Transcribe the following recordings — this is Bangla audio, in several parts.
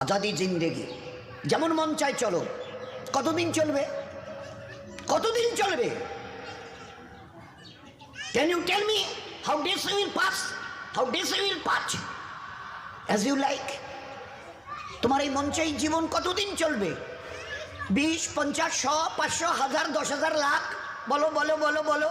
আজাদি জিন্দেগি। যেমন মন চায় চলো। কতদিন চলবে? কতদিন চলবে? Can you tell me how days will pass how days will pass as you like তোমার এই মন চাই জীবন কতদিন চলবে? বিশ, পঞ্চাশ, শ, পাঁচশো, হাজার, দশ হাজার লাখ। বলো বলো বলো বলো।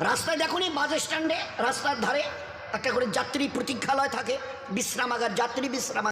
রাস্তায় দেখুনি বাস স্ট্যান্ডে রাস্তার ধারে একটা করে যাত্রী প্রতীক্ষালয় থাকে বিশ্রামাগার যাত্রী বিশ্রাম